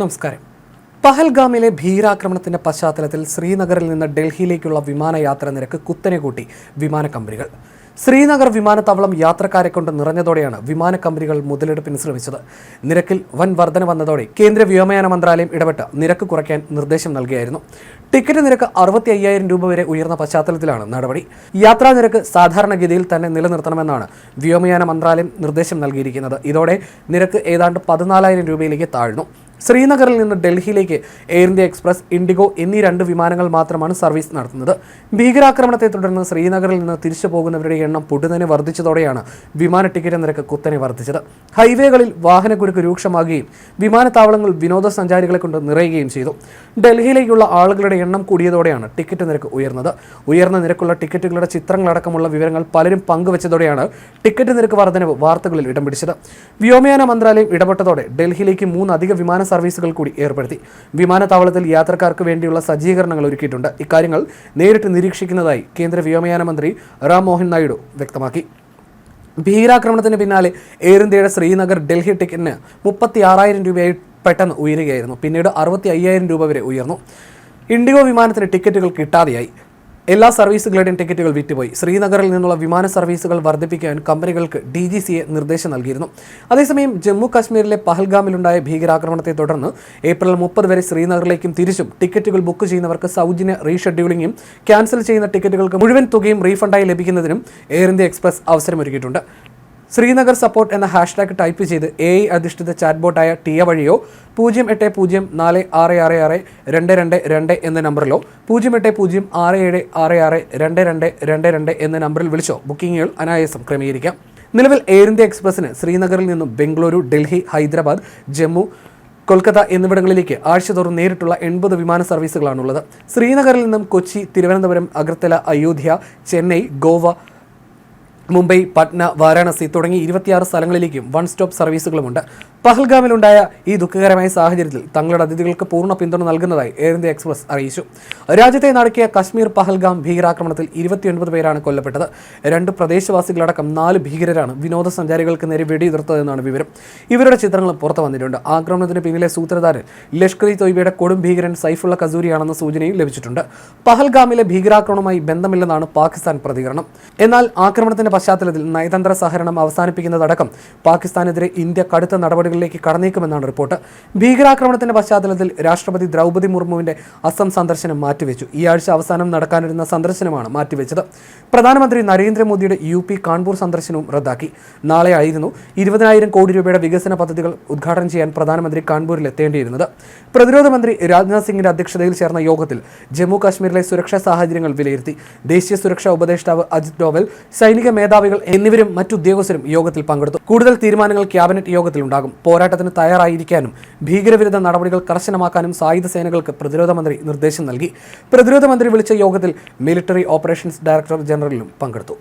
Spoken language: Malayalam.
നമസ്കാരം. പഹൽഗാമിലെ ഭീരാക്രമണത്തിന്റെ പശ്ചാത്തലത്തിൽ ശ്രീനഗറിൽ നിന്ന് ഡൽഹിയിലേക്കുള്ള വിമാനയാത്ര നിരക്ക് കുത്തനെ കൂട്ടി വിമാന കമ്പനികൾ. ശ്രീനഗർ വിമാനത്താവളം യാത്രക്കാരെ കൊണ്ട് നിറഞ്ഞതോടെയാണ് വിമാന കമ്പനികൾ മുതലെടുപ്പിന് ശ്രമിച്ചത്. നിരക്കിൽ വൻ വർധന വന്നതോടെ കേന്ദ്ര വ്യോമയാന മന്ത്രാലയം ഇടപെട്ട് നിരക്ക് കുറയ്ക്കാൻ നിർദ്ദേശം നൽകിയായിരുന്നു. ടിക്കറ്റ് നിരക്ക് അറുപത്തി അയ്യായിരം രൂപ വരെ ഉയർന്ന പശ്ചാത്തലത്തിലാണ് നടപടി. യാത്രാ നിരക്ക് സാധാരണഗതിയിൽ തന്നെ നിലനിർത്തണമെന്നാണ് വ്യോമയാന മന്ത്രാലയം നിർദ്ദേശം നൽകിയിരിക്കുന്നത്. ഇതോടെ നിരക്ക് ഏതാണ്ട് പതിനാലായിരം രൂപയിലേക്ക് താഴ്ന്നു. ശ്രീനഗറിൽ നിന്ന് ഡൽഹിയിലേക്ക് എയർ ഇന്ത്യ എക്സ്പ്രസ് ഇൻഡിഗോ എന്നീ രണ്ട് വിമാനങ്ങൾ മാത്രമാണ് സർവീസ് നടത്തുന്നത്. ഭീകരാക്രമണത്തെ തുടർന്ന് ശ്രീനഗറിൽ നിന്ന് തിരിച്ചു പോകുന്നവരുടെ എണ്ണം പൊടുന്നനെ വർദ്ധിച്ചതോടെയാണ് വിമാന ടിക്കറ്റ് നിരക്ക് കുത്തനെ വർദ്ധിച്ചത്. ഹൈവേകളിൽ വാഹനക്കുരുക്ക് രൂക്ഷമാകുകയും വിമാനത്താവളങ്ങൾ വിനോദസഞ്ചാരികളെ കൊണ്ട് നിറയുകയും ചെയ്തു. ഡൽഹിയിലേക്കുള്ള ആളുകളുടെ എണ്ണം കൂടിയതോടെയാണ് ടിക്കറ്റ് നിരക്ക് ഉയർന്നത്. ഉയർന്ന നിരക്കുള്ള ടിക്കറ്റുകളുടെ ചിത്രങ്ങളടക്കമുള്ള വിവരങ്ങൾ പലരും പങ്കുവച്ചതോടെയാണ് ടിക്കറ്റ് നിരക്ക് വർധനവ് വാർത്തകളിൽ ഇടം പിടിച്ചത്. വ്യോമയാന മന്ത്രാലയം ഇടപെട്ടതോടെ ഡൽഹിയിലേക്ക് മൂന്നധികം വിമാന സർവീസുകൾ കൂടി ഏർപ്പെടുത്തി. വിമാനത്താവളത്തിൽ യാത്രക്കാർക്ക് വേണ്ടിയുള്ള സജ്ജീകരണങ്ങൾ ഒരുക്കിയിട്ടുണ്ട്. ഇക്കാര്യങ്ങൾ നേരിട്ട് നിരീക്ഷിക്കുന്നതായി കേന്ദ്ര വ്യോമയാന മന്ത്രി റാം മോഹൻ നായിഡു വ്യക്തമാക്കി. ഭീകരാക്രമണത്തിന് പിന്നാലെ എയർ ഇന്ത്യയുടെ ശ്രീനഗർ ഡൽഹി ടിക്കറ്റിന് മുപ്പത്തി ആറായിരം രൂപയായി പെട്ടെന്ന് ഉയരുകയായിരുന്നു. പിന്നീട് അറുപത്തി അയ്യായിരം രൂപ വരെ ഉയർന്നു. ഇൻഡിഗോ വിമാനത്തിന് ടിക്കറ്റുകൾ കിട്ടാതെയായി. എല്ലാ സർവീസുകളുടെയും ടിക്കറ്റുകൾ വിറ്റുപോയി. ശ്രീനഗറിൽ നിന്നുള്ള വിമാന സർവീസുകൾ വർദ്ധിപ്പിക്കാൻ കമ്പനികൾക്ക് ഡി ജി സിയെ നിർദ്ദേശം നൽകിയിരുന്നു. അതേസമയം ജമ്മു കാശ്മീരിലെ പഹൽഗാമിലുണ്ടായ ഭീകരാക്രമണത്തെ തുടർന്ന് ഏപ്രിൽ മുപ്പത് വരെ ശ്രീനഗറിലേക്കും തിരിച്ചും ടിക്കറ്റുകൾ ബുക്ക് ചെയ്യുന്നവർക്ക് സൗജന്യ റീഷെഡ്യൂളിംഗും ക്യാൻസൽ ചെയ്യുന്ന ടിക്കറ്റുകൾക്ക് മുഴുവൻ തുകയും റീഫണ്ടായി ലഭിക്കുന്നതിനും എയർ ഇന്ത്യ എക്സ്പ്രസ് അവസരമൊരുക്കിയിട്ടുണ്ട്. ശ്രീനഗർ സപ്പോർട്ട് എന്ന ഹാഷ്ടാഗ് ടൈപ്പ് ചെയ്ത് എ ഐ അധിഷ്ഠിത ചാറ്റ്ബോട്ടായ ടിയ വഴിയോ പൂജ്യം എട്ട് പൂജ്യം നാല് ആറ് ആറ് ആറ് രണ്ട് രണ്ട് രണ്ട് എന്ന നമ്പറിലോ പൂജ്യം എട്ട് പൂജ്യം ആറ് ഏഴ് ആറ് ആറ് രണ്ട് രണ്ട് രണ്ട് രണ്ട് എന്ന നമ്പറിൽ വിളിച്ചോ. ബുക്കിംഗുകൾ അനായാസം ക്രമീകരിക്കാം. നിലവിൽ എയർ ഇന്ത്യ എക്സ്പ്രസിന് ശ്രീനഗറിൽ നിന്നും ബംഗളൂരു ഡൽഹി ഹൈദരാബാദ് ജമ്മു കൊൽക്കത്ത എന്നിവിടങ്ങളിലേക്ക് ആഴ്ചതോറും നേരിട്ടുള്ള എൺപത് വിമാന സർവീസുകളാണുള്ളത്. ശ്രീനഗറിൽ നിന്നും കൊച്ചി തിരുവനന്തപുരം അഗർത്തല അയോധ്യ ചെന്നൈ ഗോവ മുംബൈ പട്ന വാരാണസി തുടങ്ങി ഇരുപത്തിയാറ് സ്ഥലങ്ങളിലേക്കും വൺ സ്റ്റോപ്പ് സർവീസുകളുമുണ്ട്. പഹൽഗാമിലുണ്ടായ ഈ ദുഃഖകരമായ സാഹചര്യത്തിൽ തങ്ങളുടെ അതിഥികൾക്ക് പൂർണ പിന്തുണ നൽകുന്നതായി എയർ ഇന്ത്യ എക്സ്പ്രസ് അറിയിച്ചു. രാജ്യത്തെ നടക്കിയ കശ്മീർ പഹൽഗാം ഭീകരാക്രമണത്തിൽ ഇരുപത്തിയൊൻപത് പേരാണ് കൊല്ലപ്പെട്ടത്. രണ്ട് പ്രദേശവാസികളടക്കം നാല് ഭീകരരാണ് വിനോദസഞ്ചാരികൾക്ക് നേരെ വെടിയുതിർത്തതെന്നാണ് വിവരം. ഇവരുടെ ചിത്രങ്ങൾ പുറത്തു വന്നിട്ടുണ്ട്. ആക്രമണത്തിന് പിന്നിലെ സൂത്രധാരൻ ലഷ്കർ ഇ തൊയ്ബയുടെ കൊടും ഭീകരൻ സൈഫുള്ള കസൂരിയാണെന്ന സൂചനയും ലഭിച്ചിട്ടുണ്ട്. പഹൽഗാമിലെ ഭീകരാക്രമണവുമായി ബന്ധമില്ലെന്നാണ് പാകിസ്ഥാൻ പ്രതികരണം. എന്നാൽ ആക്രമണത്തിന്റെ പശ്ചാത്തലത്തിൽ നയതന്ത്ര സഹകരണം അവസാനിപ്പിക്കുന്നതടക്കം പാകിസ്ഥാനെതിരെ ഇന്ത്യ കടുത്ത നടപടികളിലേക്ക് കടന്നേക്കുമെന്നാണ് റിപ്പോർട്ട്. ഭീകരാക്രമണത്തിന്റെ പശ്ചാത്തലത്തിൽ രാഷ്ട്രപതി ദ്രൗപദി മുർമുവിന്റെ അസം സന്ദർശനം മാറ്റിവെച്ചു. ഈ ആഴ്ച അവസാനം നടക്കാനിരുന്ന സന്ദർശനമാണ് മാറ്റിവെച്ചത്. പ്രധാനമന്ത്രി നരേന്ദ്രമോദിയുടെ യു പി കാൺപൂർ സന്ദർശനവും റദ്ദാക്കി. നാളെ ആയിരുന്നു ഇരുപതിനായിരം കോടി രൂപയുടെ വികസന പദ്ധതികൾ ഉദ്ഘാടനം ചെയ്യാൻ പ്രധാനമന്ത്രി കാൺപൂരിൽ എത്തേണ്ടിയിരുന്നത്. പ്രതിരോധ മന്ത്രി രാജ്നാഥ് സിംഗിന്റെ അധ്യക്ഷതയിൽ ചേർന്ന യോഗത്തിൽ ജമ്മു കാശ്മീരിലെ സുരക്ഷാ സാഹചര്യങ്ങൾ വിലയിരുത്തി. ദേശീയ സുരക്ഷാ ഉപദേഷ്ടാവ് അജിത് ഡോവൽ സൈനിക മേധാവികൾ എന്നിവരും മറ്റുദ്യോഗസ്ഥരും യോഗത്തിൽ പങ്കെടുത്തു. കൂടുതൽ തീരുമാനങ്ങൾ ക്യാബിനറ്റ് യോഗത്തിൽ ഉണ്ടാകും പോരാട്ടത്തിന് തയ്യാറായിരിക്കാനും ഭീകരവിരുദ്ധ നടപടികൾ കർശനമാക്കാനും സായുധ സേനകൾക്ക് പ്രതിരോധ മന്ത്രി നിർദ്ദേശം നൽകി. പ്രതിരോധ മന്ത്രി വിളിച്ച യോഗത്തിൽ മിലിറ്ററി ഓപ്പറേഷൻസ് ഡയറക്ടർ ജനറലും പങ്കെടുത്തു.